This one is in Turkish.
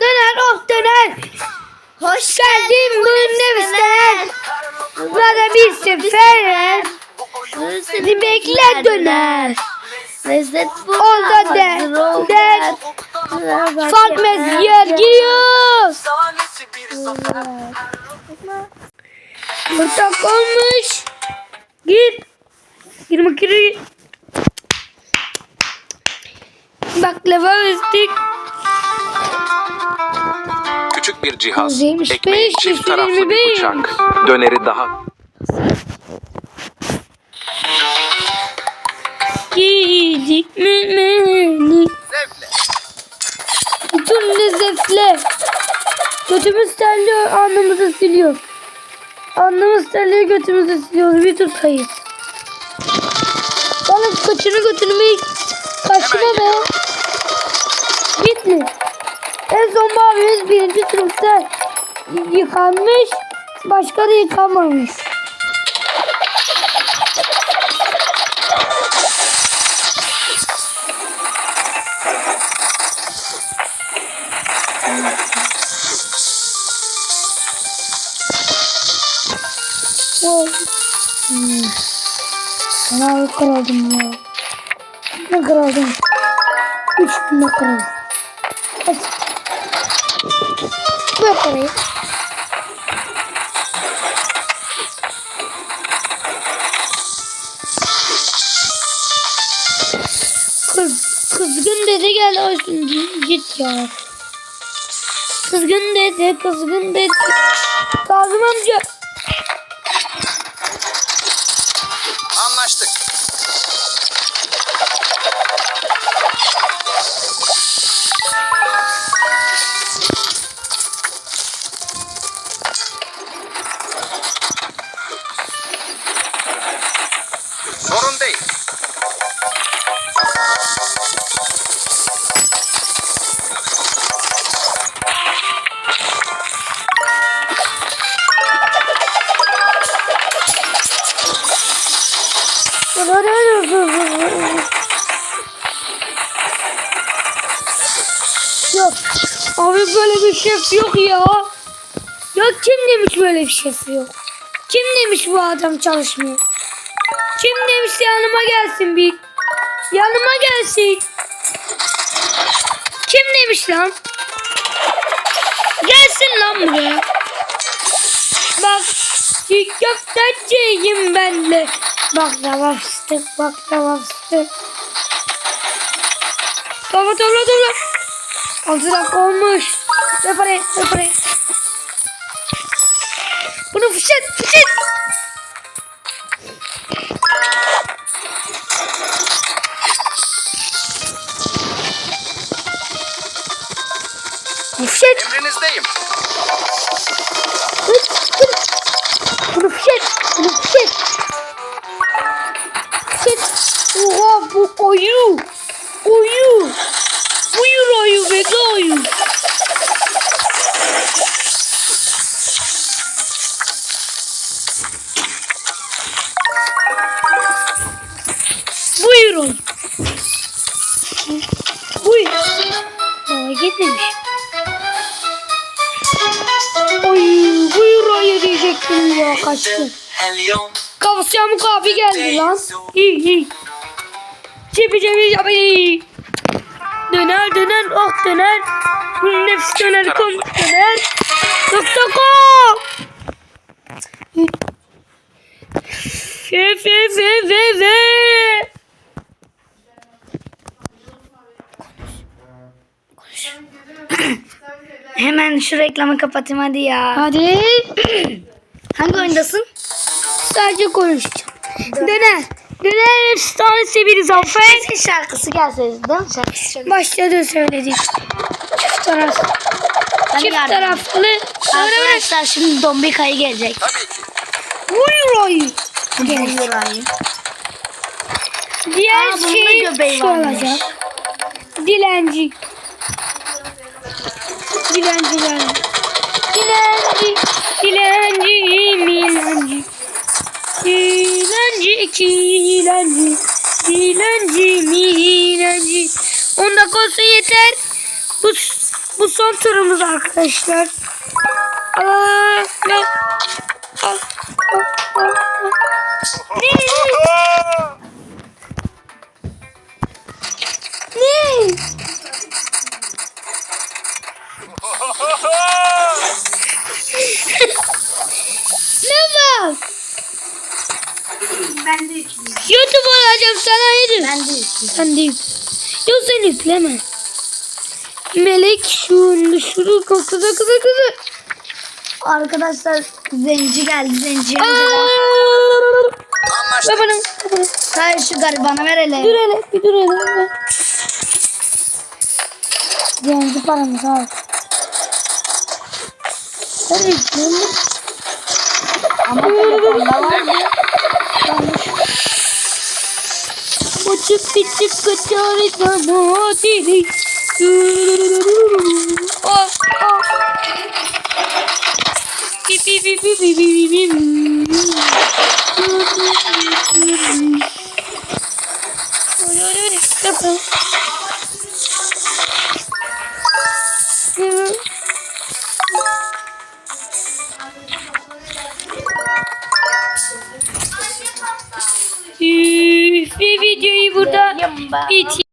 Döner oh döner. Hoş Geldin bu nefisten. Burada bir sefer. Seni bekle döner. Lezzet bu. Orada der. Der. Fatmez yer giyiyor. Ortak olmuş. Gir. Gir Baklava üstlük. Küçük bir cihaz. Yüzeymiş Ekmeği beş, çift taraflı bir bıçak. Döneri daha Giydik memeli. Bütün lezzetle. Götümüz terliyor, alnımızı siliyor. Alnımız terliyor, götümüzü siliyor. Bir tutayız. Bana kaçını götürmeyi Gitti. En son bu abimiz birinci sınıfta yıkanmış. Başka da yıkamamış. Wow. Hmm. Bir kırıldım ya. Ne kırıldım? Üç günde kırıldım. Bu parayı. Kız, kızgın dede gel olsun git ya. Kızgın dede, kızgın dede. Kazım amca. Yok. Abi böyle bir şef yok ya. Ya kim demiş böyle bir şef yok? Kim demiş bu adam çalışmıyor? Kim demiş yanıma gelsin bir? Yanıma gelsin. Kim demiş lan? Gelsin lan buraya. Bak köfteciyim ben de. Baklava fıstık, baklava fıstık. Topla topla topla. Altı dakika olmuş. Ver parayı, ver parayı. Bunu fışet, fışet. Fışet. Emrinizdeyim. Hıt, hıt. Bunu fişet. Bunu fişet. Oha bu oyu. Oyu. Buyur oyu bekle oyu. Buyur oyu. Buyur. Baba gitmemiş. Oy buyur oyu diyecektim ya kaçtı. Kafası yamuk abi geldi lan. İyi iyi. Cebi cebi cebi. Döner döner oh döner. Nefis döner kom döner. Tok tok o. Fe fe fe fe fe. Hemen şu reklamı kapatayım hadi ya. Hadi. Hangi oyundasın? Sadece konuşacağım. Döner. Döner efsanesi bir zafer. Eski şarkısı gelseydi değil mi? Şarkısı söyle. Başladı söyledik. Çift taraf. Ben Çift yardım. taraflı. Arkadaşlar şimdi Dombika'yı gelecek. Buyur oyu. Buyur ayı. Diğer Aa, şey şu varmış. olacak. Dilenci. Dilenci dilenci. Dilenci. Dilenci. Dilenci. Olsun yeter. Bu, bu son turumuz arkadaşlar. Aa, ya. Aa, aa, aa, aa. Ne? Ne? ne var? Ben de yükleyeyim. YouTube olacağım sana yürü. Ben de yükleyeyim. Sen değil. Yok sen yükleme. Melek şunu şunu kızı kızı kızı. Arkadaşlar zenci geldi zenci. Anlaştık. Ver bana. ver bana. Hayır şu garibana ver hele. Dur hele bir dur hele. Zenci paramız al. Sen yükleme. Ama telefonda var mı? Uçup biçip kaçar etmem dili. Oh, oh. Bi, bi, bi, bi, bi, bi, bi, bi. Oy, oy, oy, yapma. Üf, bir videoyu burada bitir.